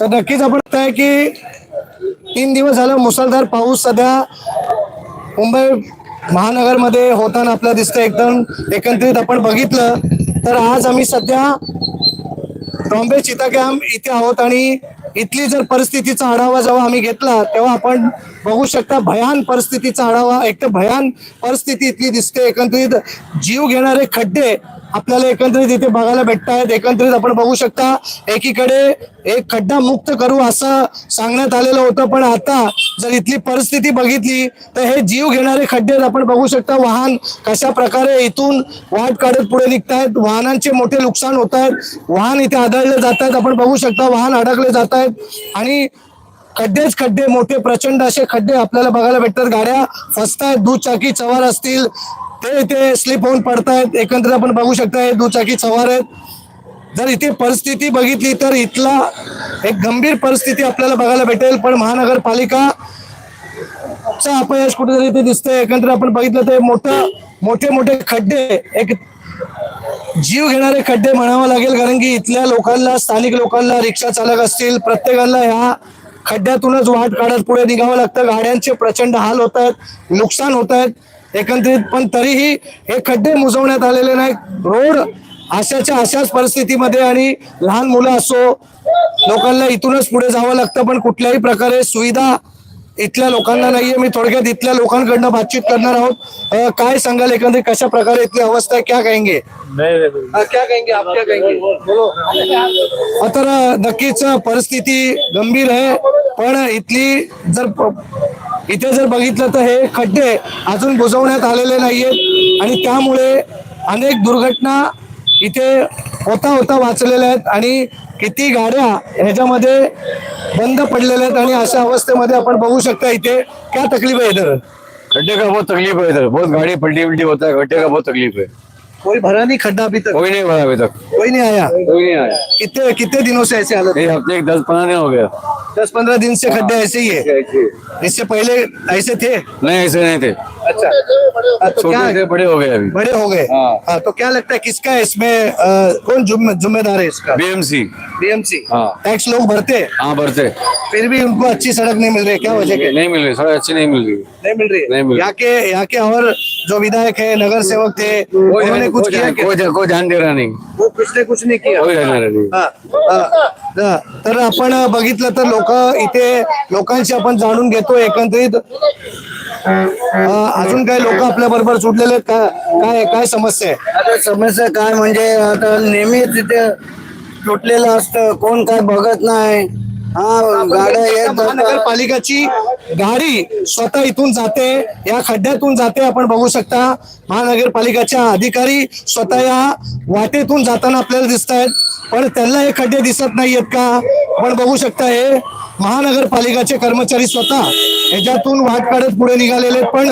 तर नक्कीच आपण आहे की तीन दिवस झालं मुसळधार पाऊस सध्या मुंबई महानगरमध्ये होताना आपल्याला दिसतं एकदम एकत्रित आपण बघितलं तर आज आम्ही सध्या बॉम्बे चिता कॅम्प इथे आहोत आणि इथली जर परिस्थितीचा आढावा जेव्हा आम्ही घेतला तेव्हा आपण बघू शकता भयान परिस्थितीचा आढावा एक तर भयान परिस्थिती इथली दिसते. एकंदरीत जीव घेणारे खड्डे आपल्याला एकंदरीत इथे बघायला भेटत आहेत एकंदरीत आपण बघू शकता एकीकडे एक खड्डा मुक्त करू असं सांगण्यात आलेलं होतं. पण आता जर इथली परिस्थिती बघितली तर हे जीव घेणारे खड्डे आपण बघू शकता वाहन कशा प्रकारे इथून वाट काढत पुढे निघतायत. वाहनांचे मोठे नुकसान होत आहेत वाहन इथे आदळले जात आहेत आपण बघू शकता वाहन अडकले जात आहेत आणि खड्डेच खड्डे मोठे प्रचंड असे खड्डे आपल्याला बघायला भेटतात. गाड्या फसतायत दुचाकी सवार असतील. ते इथे स्लिप होऊन पडतायत. एकंदरीत आपण बघू शकता दुचाकी सवार आहेत. जर इथे परिस्थिती बघितली तर इथला एक गंभीर परिस्थिती आपल्याला बघायला भेटेल. पण महानगरपालिका चा अपयश कुठेतरी इथे दिसतंय. एकंदरीत आपण बघितलं तर मोठं मोठे मोठे खड्डे एक जीव घेणारे खड्डे म्हणावं लागेल. कारण की इथल्या लोकांना स्थानिक लोकांना रिक्षा चालक असतील प्रत्येकाला ह्या खड्ड्यातूनच वाट काढत पुढे निघावं लागतं. गाड्यांचे प्रचंड हाल होत आहेत नुकसान होत आहेत एकंदरीत पण तरीही हे खड्डे मुजवण्यात आलेले नाहीत. रोड अशाच्या अशाच परिस्थितीमध्ये आणि लहान मुलं असो लोकांना इथूनच पुढे जावं लागतं पण कुठल्याही प्रकारे सुविधा इथल्या लोकांना नाहीये. मी थोडक्यात इथल्या लोकांकडनं बातचीत करणार आहोत. अं, काय सांगाल एकंदरीत? कशा प्रकारे इथली अवस्था आहे? क्या कहेंगे? क्या कहेंगे? आप क्या कहेंगे? बोलो. हा, तर अं, नक्कीच परिस्थिती गंभीर आहे. पण इथली जर प- इथे जर बघितलं तर हे खड्डे अजून बुजवण्यात आलेले नाहीयेत. आणि त्यामुळे अनेक दुर्घटना इथे होता होता वाचलेल्या आहेत. आणि किती गाड्या ह्याच्यामध्ये बंद पडलेल्या आहेत आणि अशा अवस्थेमध्ये आपण बघू शकता इथे क्या तकलीफ आहे इधर खड्डे का बहुत तकलीफ है इधर बहुत गाड़ी पलटी उल्टी होता है खड्डे का बहुत तकलीफ है कोई भरा नहीं खड्डा अभी तक? कोई नहीं भरा अभी तक। कोई नहीं आया? कोई नहीं आया। कितने कितने दिनों से ऐसे हालत? एक हफ्ते एक दस पंद्रह दिन हो गया। दस पंद्रह दिन से खड्डे ऐसे ही है। इससे पहले ऐसे थे? नहीं ऐसे नहीं थे। अच्छा। हाँ, तो क्या छोटे से बड़े हो गए अभी। बड़े हो गए। हाँ। हाँ, तो क्या लगता है किसका है इसमें कौन जुम्मे- जिम्मेदार है इसका? बीएमसी। बीएमसी। हाँ। टैक्स लोग भरते हैं, हाँ भरते। फिर भी उनको अच्छी सड़क नहीं मिल रही है क्या वजह के नहीं मिल रही सड़क अच्छी नहीं मिल रही। नहीं मिल रही नहीं मिल रही। यहाँ के यहाँ के और जो विधायक है नगर सेवक थे उन्होंने कुछ किया? कोई ध्यान- दे रहा नहीं। वो कुछ ने कुछ नहीं किया। कोई ध्यान दे रहा नहीं। हा, हा, हा. तर आपण बघितलं तर लोक इथे लोकांशी आपण जाणून घेतो एकंदरीत. अजून काही लोक आपल्या बरोबर सुटलेले आहेत? का काय काय समस्या आहे? आता समस्या काय म्हणजे आता नेहमी तिथे तुटलेलं असतं. कोण काय बघत नाही. हा गाड्या येत जातात. महानगरपालिकाची गाडी स्वतः इथून जाते या खड्ड्यातून जाते आपण बघू शकता. महानगरपालिकाच्या अधिकारी स्वतः या वाटेतून जाताना आपल्याला दिसत आहेत पण त्यांना हे खड्डे दिसत नाहीयेत का? आपण बघू शकता हे महानगरपालिकाचे कर्मचारी स्वतः ह्याच्यातून वाट काढत पुढे निघालेले आहेत. पण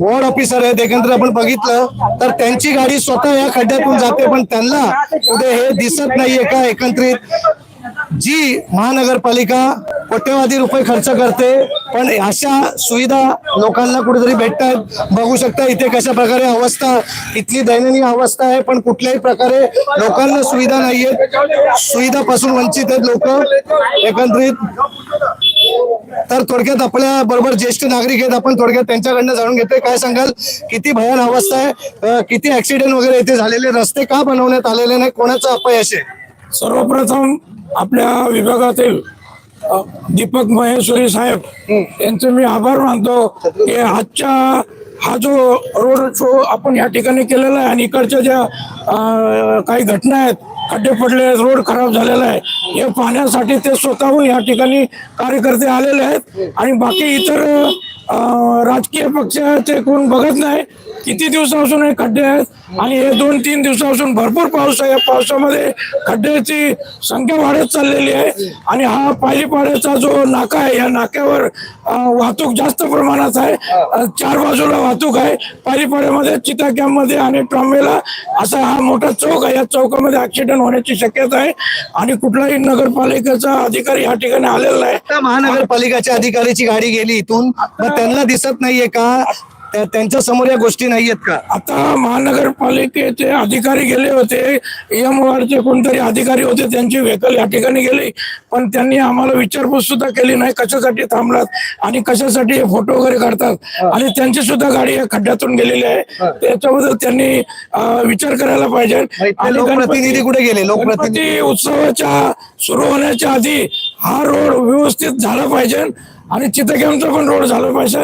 वॉर्ड ऑफिसर आहेत एकंदर आपण बघितलं तर त्यांची गाडी स्वतः या खड्ड्यातून जाते पण त्यांना पुढे हे दिसत नाहीये का एकत्रित जी महानगरपालिका कोट्यवधी रुपये खर्च करते पण अशा सुविधा लोकांना कुठेतरी भेटतात. बघू शकता इथे कशा प्रकारे अवस्था इथली दैनंदिन अवस्था आहे पण कुठल्याही प्रकारे लोकांना सुविधा नाहीयेत. सुविधापासून वंचित आहेत लोक. एकत्रित तर थोडक्यात आपल्या बरोबर ज्येष्ठ नागरिक आहेत आपण थोडक्यात त्यांच्याकडनं जाणून घेतोय. काय सांगाल? किती भयान अवस्था आहे. किती ऍक्सिडेंट वगैरे इथे झालेले रस्ते का बनवण्यात आलेले नाही कोणाचं अपयश आहे? सर्वप्रथम आपल्या विभागातील दीपक महेश्वरी साहेब यांचे मी आभार मानतो. की आजच्या हा जो रोड शो आपण या ठिकाणी केलेला आहे आणि इकडच्या ज्या काही घटना आहेत खड्डे पडले आहेत रोड खराब झालेला आहे हे पाहण्यासाठी ते स्वतःहून या ठिकाणी कार्यकर्ते आलेले आहेत. आणि बाकी इतर राजकीय पक्षाचे कोण बघत नाही. किती दिवसापासून हे खड्डे आहेत? आणि हे दोन तीन दिवसापासून भरपूर पाऊस आहे. या पावसामध्ये खड्ड्याची संख्या वाढत चाललेली आहे. आणि हा पायलीपाड्याचा जो नाका आहे या नाक्यावर वाहतूक जास्त प्रमाणात आहे. चार बाजूला वाहतूक आहे. पायलीपाड्यामध्ये चिता कॅम्पमध्ये आणि ट्रॉम्बेला असा हा मोठा चौक आहे. या चौकामध्ये ऍक्सिडेंट होण्याची शक्यता आहे. आणि कुठलाही नगरपालिकेचा अधिकारी या ठिकाणी आलेला नाही. महानगरपालिकाच्या अधिकाऱ्याची गाडी गेली इथून. मग त्यांना दिसत नाहीये का? त्या- त्यांच्यासमोर या गोष्टी नाही आहेत का? आता महानगरपालिकेचे अधिकारी गेले होते एम वार्डचे कोणतरी अधिकारी होते त्यांची व्हेकल या ठिकाणी गेली. पण त्यांनी आम्हाला विचारपूस सुद्धा केली नाही कशासाठी थांबलात आणि कशासाठी फोटो वगैरे काढतात. आणि त्यांची सुद्धा गाडी या खड्ड्यातून गेलेली आहे. त्याच्याबद्दल त्यांनी विचार करायला पाहिजे. इथले लोकप्रतिनिधी कुठे गेले? लोकप्रतिनिधी उत्सवाच्या सुरू होण्याच्या आधी हा रोड व्यवस्थित झाला पाहिजे. आणि चितग्यामचा पण रोड झाला पाहिजे?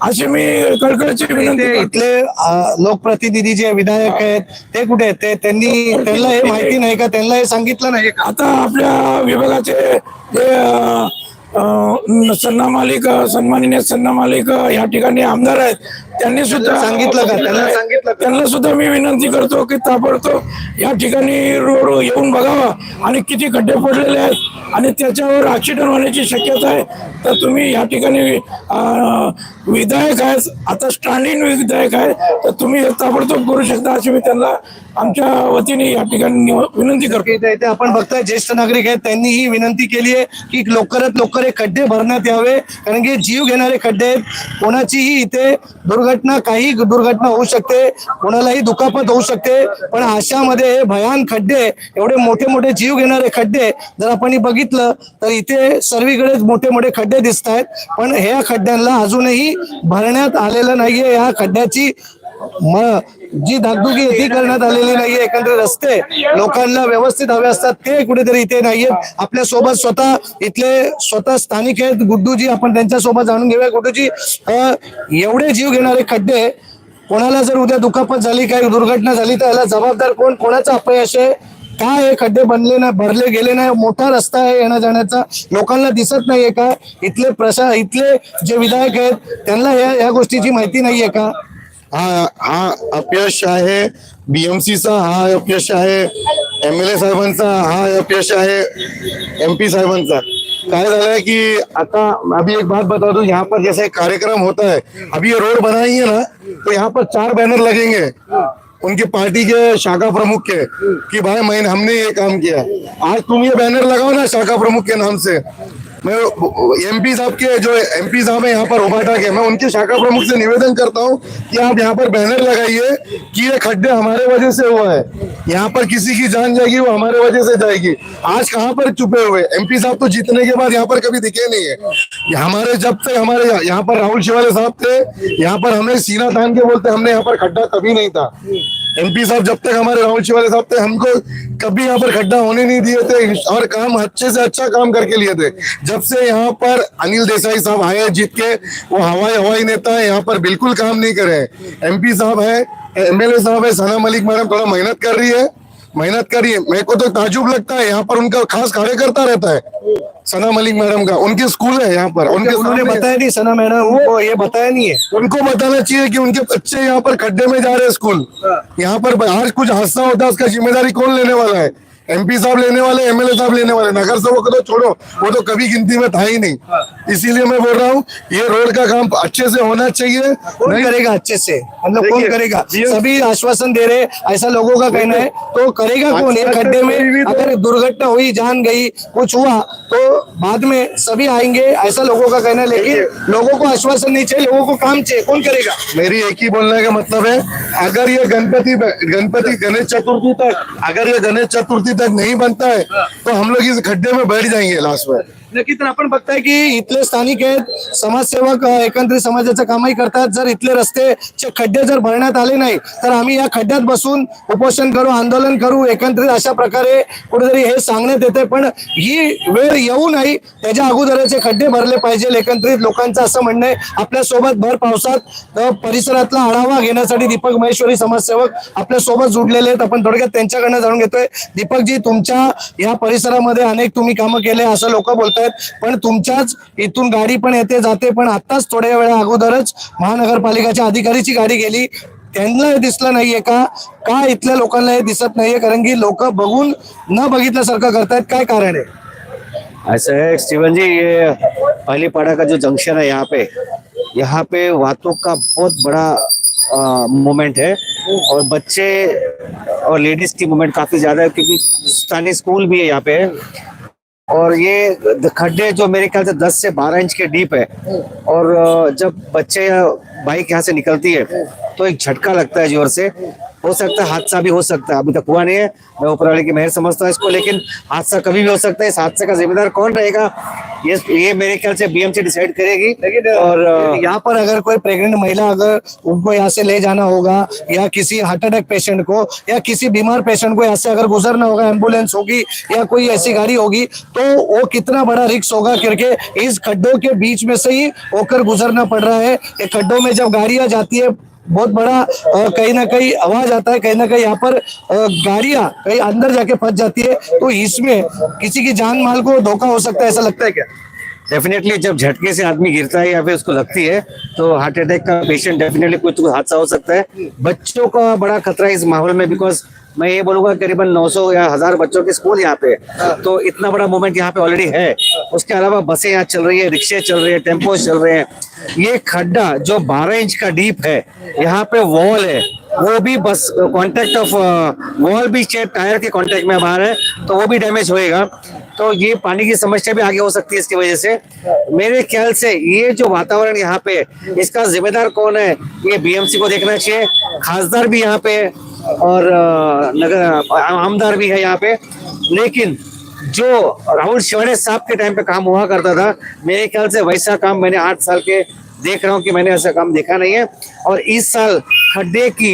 अशी मी कळकळीची विनंती ते करतो. इथले अं, लोकप्रतिनिधी जे विधायक आहेत ते कुठे आहेत? ते त्यांनी त्यांना हे माहिती नाही का? त्यांना हे सांगितलं नाही का? आता आपल्या विभागाचे जे अ, अ, सन्ना मालिक सन्माननीय सन्ना मालिक या ठिकाणी आमदार आहेत त्यांनी सुद्धा सांगितलं का? त्यांना सांगितलं? त्यांना सुद्धा मी विनंती करतो की ताबडतोब या ठिकाणी रोड येऊन बघावा आणि किती खड्डे पडलेले आहेत आणि त्याच्यावर ऍक्सिडेंट होण्याची शक्यता आहे तर तुम्ही या ठिकाणी विधायक आहेत आता स्टँडिंग विधायक आहे तर तुम्ही हे ताबडतोब करू शकता अशी मी त्यांना आमच्या वतीने या ठिकाणी विनंती करतो आपण बघतोय ज्येष्ठ नागरिक आहेत त्यांनी ही विनंती केली आहे की लवकरात लवकर हे खड्डे भरण्यात यावे कारण की जीव घेणारे खड्डे आहेत कोणाचीही इथे दुर्घटना काही दुर्घटना होऊ शकते कोणालाही दुखापत होऊ शकते पण अशामध्ये हे भयान खड्डे एवढे मोठे मोठे जीव घेणारे खड्डे जर आपण बघितलं तर इथे सर्वीकडेच मोठे मोठे खड्डे दिसत आहेत पण ह्या खड्ड्यांना अजूनही भरण्यात आलेलं नाहीये. या खड्ड्याची मग जी धाकधुकी ती करण्यात आलेली नाहीये एकंदर रस्ते लोकांना व्यवस्थित हवे असतात ते कुठेतरी इथे नाहीयेत. आपल्यासोबत स्वतः इथले स्वतः स्थानिक आहेत गुड्डूजी आपण त्यांच्यासोबत जाणून घेऊया. गुड्डूजी एवढे जीव घेणारे खड्डे कोणाला जर उद्या दुखापत झाली काही दुर्घटना झाली तर याला जबाबदार कोण? कोणाचा अपयश आहे? काय हे खड्डे बनले नाही भरले गेले नाही? मोठा रस्ता आहे येण्या जाण्याचा लोकांना दिसत नाहीये का? इथले प्रशा इथले जे विधायक आहेत त्यांना या या गोष्टीची माहिती नाहीये का? हा हा अपयश आहे. बीएमसीचा हा अपयश आहे. एम एल ए साहेबांचा हा अपयश आहे. एम पी साहेबांचा. काय झालंय कि आता अभी एक बात बता दूं यहाँ पर जैसे कार्यक्रम होता है अभी ये रोड बनाई है ना तो यहाँ पर चार बैनर लगेंगे। उनकी पार्टी के शाखा प्रमुख के कि भाई मैंने हमने ये काम किया। आज तुम ये बैनर लगाओ ना शाखा प्रमुख के नाम से। मैं एमपी साहब के जो एमपी साहब है यहाँ पर उबाटा के, मैं उनके शाखा प्रमुख से निवेदन करता हूँ कि आप यहाँ पर बैनर लगाइए कि ये खड्डे हमारे वजह से हुआ है। यहाँ पर किसी की जान जाएगी, वो हमारे वजह से जाएगी। आज कहाँ पर छुपे हुए एमपी साहब तो जीतने के बाद यहाँ पर कभी दिखे नहीं है। हमारे जब तक हमारे यहाँ- यहाँ पर राहुल शिवाले साहब थे, यहाँ पर हमें सीना तान के बोलते हमने यहाँ पर खड्डा कभी नहीं था। एमपी साहब जब तक हमारे राहुल शिवाले साहब थे, हमको कभी यहाँ पर खड्डा होने नहीं दिए थे, और काम अच्छे से अच्छा काम करके लिए थे। जब से यहाँ पर अनिल देसाई साहब आए हैं जीत के, वो हवाई हवाई नेता है, यहाँ पर बिल्कुल काम नहीं करे एमपी साहब है एमएलए साहब है, सना मलिक मैडम थोड़ा मेहनत कर रही है, मेहनत करिए मेरे को तो ताजुब लगता है, यहाँ पर उनका खास कार्यकर्ता रहता है। सना मलिक मैडम का उनके स्कूल है यहाँ पर। उनके उन्होंने बताया नहीं सना मैडम वो ये बताया नहीं है। उनको बताना चाहिए कि उनके बच्चे यहाँ पर खड्डे में जा रहे हैं स्कूल। यहाँ पर आज कुछ हादसा होता है उसका ज़िम्मेदारी कौन लेने वाला है? एमपी साहब लेने वाले एमएलए साहब लेने वाले नगर सेवक को तो छोड़ो वो तो कभी गिनती में था ही नहीं। इसीलिए मैं बोल रहा हूँ ये रोड का काम अच्छे से होना चाहिए। कौन नहीं करेगा अच्छे से? मतलब कौन करेगा? सभी आश्वासन दे रहे ऐसा लोगों का कहना है। तो करेगा कौन? आश्वासन खड्डे में तो- अगर दुर्घटना हुई जान गई कुछ हुआ तो बाद में सभी आएँगे ऐसा लोगों का कहना है। लेकिन लोगों को आश्वासन नहीं चाहिए लोगों को काम चाहिए। कौन करेगा? मेरी एक ही बोलने का मतलब है अगर ये गणपति गणपति गणेश चतुर्थी तक अगर ये गणेश चतुर्थी तक नहीं बनता है तो हम लोग इस खड्डे में बैठ जाएंगे लास्ट में। नक्की तर आपण बघताय की इथले स्थानिक आहेत समाजसेवक एकंदरीत समाजाचं कामही करतात. जर इथले रस्ते खड्डे जर भरण्यात आले नाही तर आम्ही या खड्ड्यात बसून उपोषण करू आंदोलन करू एकंदरीत अशा प्रकारे कुठेतरी हे सांगण्यात येते पण ही वेळ येऊ नाही. त्याच्या अगोदरचे खड्डे भरले पाहिजे. एकंदरीत लोकांचं असं म्हणणं आहे आपल्यासोबत भर पावसात परिसरातला आढावा घेण्यासाठी दीपक महेश्वरी समाजसेवक आपल्यासोबत जुडलेले आहेत. आपण थोडक्यात त्यांच्याकडनं जाणून घेतोय. दीपकजी तुमच्या या परिसरामध्ये अनेक तुम्ही कामं केले असं लोक बोलतात आहेत पण तुमच्याच इथून गाडी पण येते जाते. पण आताच थोड्या वेळा अगोदरच महानगरपालिकाच्या अधिकारीची गाडी गेली. त्यांना हे दिसलं नाहीये का? का इथल्या लोकांना हे दिसत नाहीये? कारण की लोक बघून न बघितल्यासारखं करतायत. काय कारण आहे? ऐसा है स्टीवन जी ये पहली पाड़ा का जो जंक्शन है यहाँ पे यहाँ पे वातों का बहुत बड़ा मोमेंट है। और बच्चे और लेडीज की मूवमेंट काफी ज्यादा है क्योंकि स्थानीय स्कूल भी है यहाँ पे। और ये खड्डे जो मेरे ख्याल से 10 से 12 इंच के डीप है। और जब बच्चे बाइक यहाँ से निकलती है तो एक झटका लगता है ज़ोर से। हो सकता है हादसा भी हो सकता है। अभी तक हुआ नहीं है। मैं ऊपर वाले की मेहर समझता हूँ इसको लेकिन हादसा कभी भी हो सकता है। इस हादसे का जिम्मेदार कौन रहेगा ये ये मेरे ख्याल से बीएमसी डिसाइड करेगी। और यहाँ पर अगर कोई प्रेग्नेंट महिला अगर उनको यहाँ से ले जाना होगा या किसी हार्ट अटैक पेशेंट को या किसी बीमार पेशेंट को यहाँ से अगर गुजरना होगा एंबुलेंस होगी या कोई ऐसी गाड़ी होगी तो वो कितना बड़ा रिक्स होगा क्योंकि इस खड्डों के बीच में से ही होकर गुजरना पड़ रहा है। खड्डों में जब गाड़ियाँ जाती है बहुत बड़ा कहीं ना कहीं आवाज़ आता है, कहीं ना कहीं यहाँ पर गाड़िया कहीं अंदर जाके फंस जाती है तो इसमें किसी की जान माल को धोखा हो सकता है, ऐसा लगता है क्या? डेफिनेटली जब झटके से आदमी गिरता है या फिर उसको लगती है तो हार्ट अटैक का पेशेंट डेफिनेटली कुछ हादसा हो सकता है। बच्चों का बड़ा खतरा है इस माहौल में बिकॉज़ मैं ये बोलूँगा करीबन 900 या हज़ार बच्चों के स्कूल यहाँ पे तो इतना बड़ा मूवमेंट यहाँ पे ऑलरेडी है। उसके अलावा बसें यहाँ चल रही है रिक्शे चल रहे हैं टेंपो चल रहे हैं। ये खड्डा जो 12 इंच का डीप है यहाँ पे वॉल है। वो भी बस कांटेक्ट ऑफ़ वॉल भी टायर के कांटेक्ट में बाहर है तो वो भी डैमेज होएगा। तो ये पानी की समस्या भी आगे हो सकती है इसकी वजह से। मेरे ख्याल से ये जो वातावरण यहाँ पे इसका जिम्मेदार कौन है? ये बीएमसी को देखना चाहिए। खासदार भी यहाँ पे और नगर आमदार भी है यहाँ पे। लेकिन जो राहुल शिवाने साहब के टाइम पे काम हुआ करता था, मेरे ख्याल से वैसा काम मैंने आठ साल के देख रहा हूँ कि मैंने ऐसा काम देखा नहीं है। और इस साल खड्डे की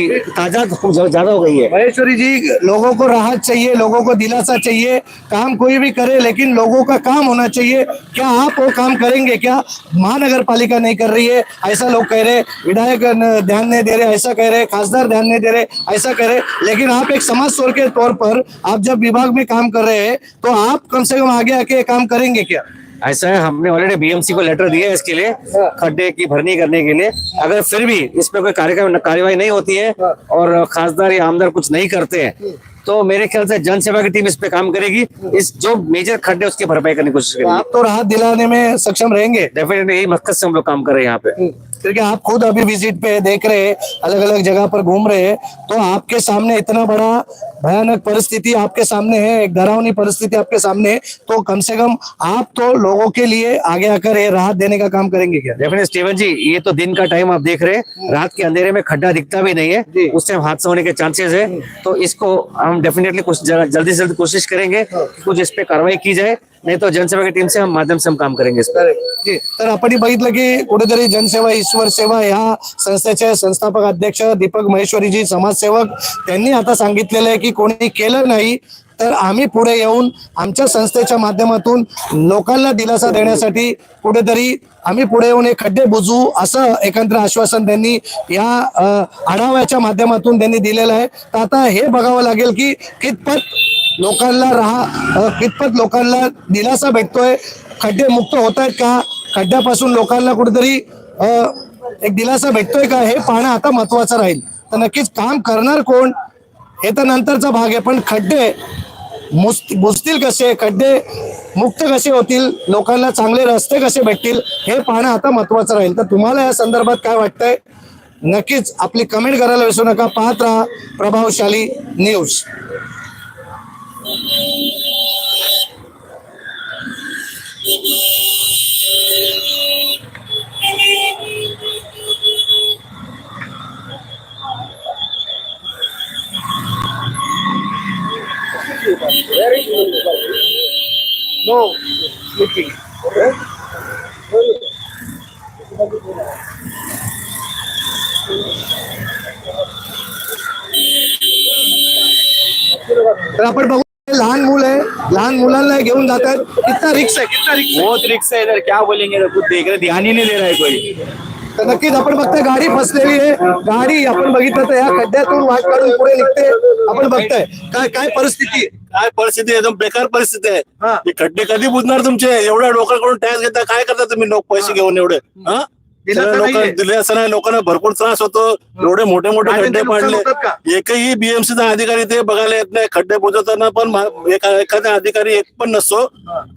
खूब ज़्यादा हो गई है। महेश्वरी जी, लोगों को राहत चाहिए, लोगों को दिलासा चाहिए, काम कोई भी करे, लेकिन लोगों का काम होना चाहिए। क्या आप वो काम करेंगे? क्या महानगर पालिका नहीं कर रही है? ऐसा लोग कह रहे, विधायक ध्यान नहीं दे रहे, ऐसा कह रहे, खासदार ध्यान नहीं दे रहे, ऐसा कह रहे। लेकिन आप एक समाज स्वर के तौर पर, आप जब विभाग में काम कर रहे हैं तो आप कम से कम आगे आके काम करेंगे क्या? ऐसा है हमने ऑलरेडी बीएमसी को लेटर दिया है इसके लिए खड्डे की भरनी करने के लिए। अगर फिर भी इस पे कोई कार्यक्रम कार्यवाही नहीं होती है और खासदार या आमदार कुछ नहीं करते हैं तो मेरे ख्याल से जनसेवा की टीम इस पे काम करेगी। इस जो मेजर खड्डे उसकी भरपाई करने की कोशिश करेगी। आप तो राहत दिलाने में सक्षम रहेंगे। डेफिनेटली यही मकसद से हम लोग काम कर रहे हैं यहाँ पे। क्योंकि आप खुद अभी विज़िट पे देख रहे हैं अलग अलग जगह पर घूम रहे हैं तो आपके सामने इतना बड़ा भयानक परिस्थिति आपके सामने है एक डरावनी परिस्थिति आपके सामने है तो कम से कम आप तो लोगों के लिए आगे आकर ये राहत देने का काम करेंगे क्या? डेफिनेट स्टीवन जी ये तो दिन का टाइम आप देख रहे हैं रात के अंधेरे में खड्डा दिखता भी नहीं है उस टाइम हादसा होने के चांसेस है तो इसको हम डेफिनेटली कुछ जल्दी से जल्दी कोशिश करेंगे कुछ इस पे कार्रवाई की जाए नहीं तो जनसेवा की टीम से हम माध्यम से हम काम करेंगे इस पर। जी तर आपण बघितलं की कुठेतरी जनसेवा ईश्वर सेवा ह्या संस्थेचे संस्थापक अध्यक्ष दीपक महेश्वरीजी समाजसेवक त्यांनी आता सांगितलेलं आहे की कोणी केलं नाही तर आम्ही पुढे येऊन आमच्या संस्थेच्या माध्यमातून लोकांना दिलासा देण्यासाठी कुठेतरी आम्ही पुढे येऊन हे खड्डे बुजू असं एकत्र आश्वासन त्यांनी या आढाव्याच्या माध्यमातून त्यांनी दिलेलं आहे. तर आता हे बघावं लागेल की कितपत लोकांना राहा कितपत लोकांना दिलासा भेटतोय खड्डे मुक्त होत आहेत का? खड्ड्यापासून लोकांना कुठेतरी एक दिलासा भेटतोय का? हे पाहणं आता महत्वाचं राहील. तर नक्कीच काम करणार कोण? हे तर नंतरचा भाग आहे पण खड्डे बुजतील कसे? खड्डे मुक्त कसे होतील? लोकांना चांगले रस्ते कसे भेटतील? हे पाहणं आता महत्वाचं राहील. तर तुम्हाला या संदर्भात काय वाटतंय? नक्कीच आपली कमेंट करायला विसरू नका. पाहत राहा प्रभावशाली न्यूज. No sleeping. तर आपण बघू लहान मुल आहे लहान मुलांना घेऊन जात आहेत? कितना रिक्स आहे? कितना रिक्स बहुत रिक्स है इधर क्या बोलेंगे इधर कुछ देख रहे ध्यान ही नहीं दे रहा है कोई। तर नक्कीच आपण बघताय गाडी फसलेली आहे. गाडी आपण बघितलं तर या खड्ड्यातून वाट काढून पुढे निघते आपण बघताय. काय काय परिस्थिती? आहे? काय परिस्थिती एकदम बेकार परिस्थिती आहे. हा. हे खड्डे कधी बुजणार तुमचे? एवढ्या लोकांकडून टॅक्स घेता काय करता तुम्ही? लोक पैसे घेऊन एवढे. हा? नाहीये. लोकांना दिले भरपूर त्रास होतो. एवढे मोठे मोठे खड्डे पाडले? एकही बीएमसीचा अधिकारी ते बघायला येत नाही. खड्डे बुजवताना पण एखादा अधिकारी एक पण नसतो.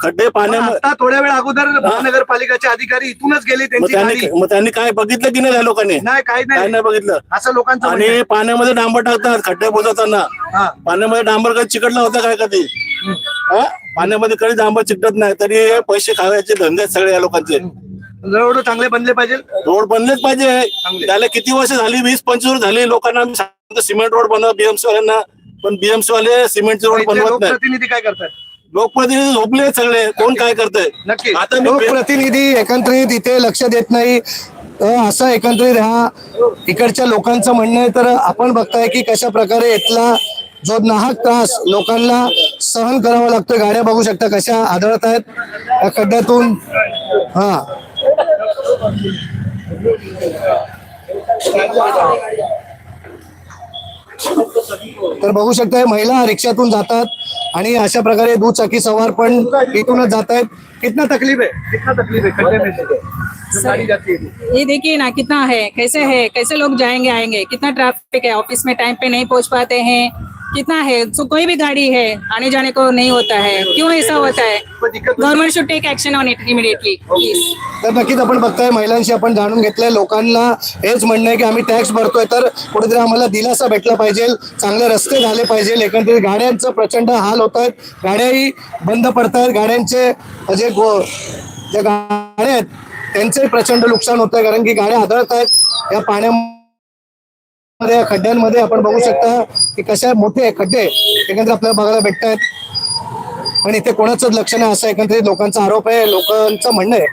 खड्डे पण पाण्यामध्ये थोड्या वेळ अगोदर महानगरपालिकाचे अधिकारी इथूनच गेले मग त्यांची त्यांनी काय बघितलं की नाही लोकांनी? काय नाही बघितलं. असं लोकांचं. आणि पाण्यामध्ये डांबर टाकतात खड्डे बुजवताना. हा. पाण्यामध्ये डांबर कधी चिकटला होता काय कधी? पाण्यामध्ये कधी डांबर चिकटत नाही तरी पैसे खावायचे धंदे आहेत सगळे या लोकांचे. रोड चांगले बनले पाहिजे? रोड बनलेच पाहिजे. त्याला किती वर्ष झाली? वीस पंचवीस वर्ष झाली. लोकांना आम्ही सांगतो सिमेंट रोड बनवा बीएमसी वाल्यांना. पण बीएमसी वाले सिमेंटचे रोड बनवत नाही. लोकप्रतिनिधी काय करतात? लोकप्रतिनिधी झोपले सगळे. कोण काय करतंय? नक्की. आता लोकप्रतिनिधी एकत्रित इथे लक्ष देत नाही. असं एकत्रित हा इकडच्या लोकांचं म्हणणं आहे. तर आपण बघताय की कशा प्रकारे इथला जो नाहक त्रास लोकांना सहन करावा लागतोय. गाड्या बघू शकता कशा आढळत आहेत. खड्ड्यातून हा. तर बघू शकताय महिला रिक्षातून जातात आणि अशा प्रकारे दुचाकी सवार पण इथूनच जात आहेत. कितना तकलीफ है कितना तकलीफ है खड्डे में से जो गाड़ी जाती है ये देखिए ना कितना है कैसे है कैसे लोग जाएंगे आएंगे? कितना ट्रैफिक है? ऑफिस में टाइम पे नहीं पहुंच पाते हैं। कितना है? सो कोई भी गाड़ी है आने जाने को नहीं होता है। क्यों ऐसा होता है? Government should take action on it immediately please तर नक्कीच आपण बघताय महिलांशी आपण जाणून घेतलंय लोकांना हेच म्हणणं आहे की आम्ही टॅक्स भरतोय तर कुठेतरी आम्हाला दिलासा भेटला पाहिजे चांगले रस्ते झाले पाहिजे एकंदरीत गाड्यांचं प्रचंड हाल होत आहेत गाड्याही बंद पडत आहेत गाड्यांचे जे गो- ज्या गाड्या आहेत त्यांचंही प्रचंड नुकसान होत आहे कारण की गाड्या आदळत आहेत या पाण्यामुळे या खड्ड्यांमध्ये आपण बघू शकता की कशा मोठे खड्डे एकंदरीत आपल्याला बघायला भेटत आहेत आणि इथे कोणाचंच लक्ष नाही असं एकंदरीत लोकांचा आरोप आहे लोकांचं म्हणणं आहे.